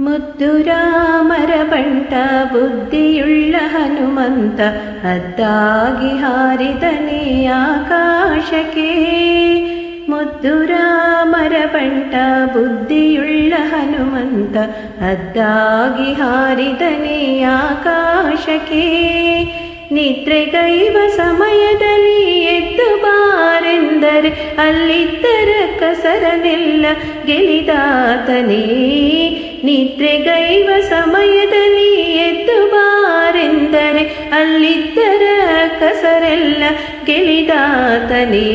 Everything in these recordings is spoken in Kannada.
ಮುದ್ದು ರಾಮರ ಬಂಟ ಬುದ್ಧಿಯುಳ್ಳ ಹನುಮಂತ ಅದ್ದಾಗಿ ಹಾರಿದನೇ ಆಕಾಶಕ್ಕೆ. ಮುದ್ದು ರಾಮರ ಬಂಟ ಬುದ್ಧಿಯುಳ್ಳ ಹನುಮಂತ ಅದ್ದಾಗಿ ಹಾರಿದನೇ ಆಕಾಶಕ್ಕೆ. ನಿದ್ರೆಗೈವ ಸಮಯದಲ್ಲಿ ಎದ್ದು ಬಾರೆಂದರೆ ಅಲ್ಲಿದ್ದರ ಕಸರನೆಲ್ಲ ಗೆಲಿದಾತನೇ. ನಿದ್ರೆಗೈವ ಸಮಯದಲ್ಲಿ ಎದ್ದು ಬಾರೆಂದರೆ ಅಲ್ಲಿದ್ದರ ಕಸರೆಲ್ಲ ಗೆಳಿದಾತನೇ.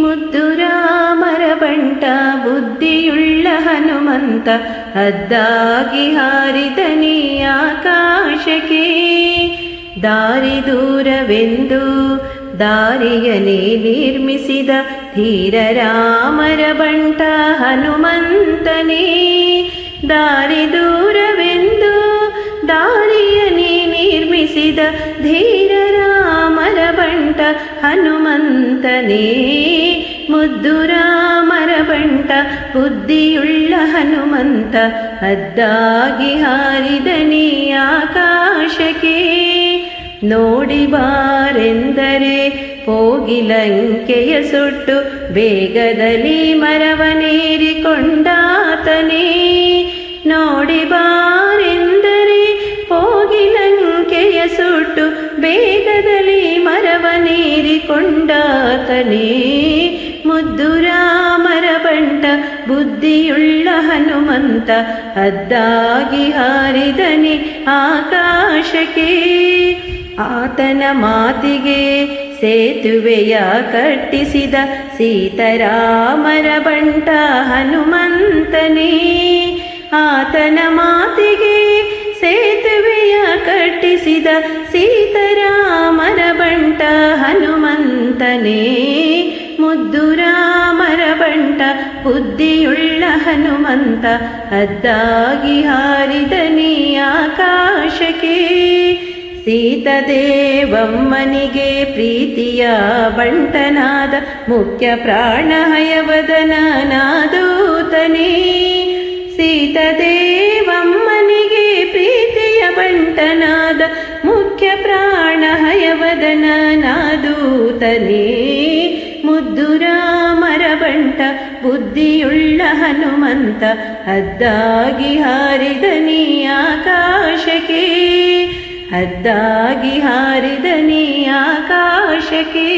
ಮುದ್ದು ರಾಮರ ಬಂಟ ಬುದ್ಧಿಯುಳ್ಳ ಹನುಮಂತ ಅದ್ದಾಗಿ ಹಾರಿದನೇ ಆಕಾಶಕ್ಕೆ. ದಾರಿ ದೂರವೆಂದು ದಾರಿಯನೇ ನಿರ್ಮಿಸಿದ ಧೀರ ರಾಮರ ಬಂಟ ಹನುಮಂತನೇ. ದಾರಿ ದೂರವೆಂದು ದಾರಿಯನೇ ನಿರ್ಮಿಸಿದ ಧೀರ ರಾಮರ ಬಂಟ ಹನುಮಂತನೇ. ಮುದ್ದು ರಾಮರ ಬಂಟ ಬುದ್ಧಿಯುಳ್ಳ ಹನುಮಂತ ಅದ್ದಾಗಿ ಹಾರಿದನೇ ಆಕಾಶಕ್ಕೆ. ನೋಡಿ ಬಾರೆಂದರೆ ಹೋಗಿಲಂಕೆಯ ಸುಟ್ಟು ಬೇಗದಲ್ಲಿ ಮರವನೇರಿಕೊಂಡಾತನೇ. ನೋಡಿ ಬಾರೆಂದರೆ ಹೋಗಿಲಂಕೆಯ ಸುಟ್ಟು ಬೇಗದಲ್ಲಿ ಮರವನೇರಿಕೊಂಡಾತನೇ ಮುದ್ದು ರಾಮರ ಬಂಟ ಬುದ್ಧಿಯುಳ್ಳ ಹನುಮಂತ ಅದ್ದಾಗಿ ಹಾರಿದನೆ ಆಕಾಶಕ್ಕೆ. ಆತನ ಮಾತಿಗೆ ಸೇತುವೆಯ ಕಟ್ಟಿಸಿದ ಸೀತರಾಮರ ಬಂಟ ಹನುಮಂತನೇ. ಕಟ್ಟಿಸಿದ ಸೀತರಾಮರ ಬಂಟ ಹನುಮಂತನೇ. ಮುದ್ದು ರಾಮರ ಬಂಟ ಬುದ್ಧಿಯುಳ್ಳ ಹನುಮಂತ, ಅದ್ದಾಗಿ ಹಾರಿದನೇ ಆಕಾಶಕ್ಕೆ. ಸೀತದೇವಮ್ಮನಿಗೆ ಪ್ರೀತಿಯ ಬಂಟನಾದ ಮುಖ್ಯ ಪ್ರಾಣ ಸೀತದೇ ಬಂಟನಾದ ಮುಖ್ಯ ಪ್ರಾಣ ಹಯವದನನಾದೂತನೇ ಮುದ್ದು ರಾಮರ ಬಂಟ ಬುದ್ಧಿಯುಳ್ಳ ಹನುಮಂತ ಅದ್ದಾಗಿ ಹಾರಿದನಿ ಆಕಾಶಕ್ಕೆ ಹದ್ದಾಗಿ ಹಾರಿದನಿ ಆಕಾಶಕ್ಕೆ.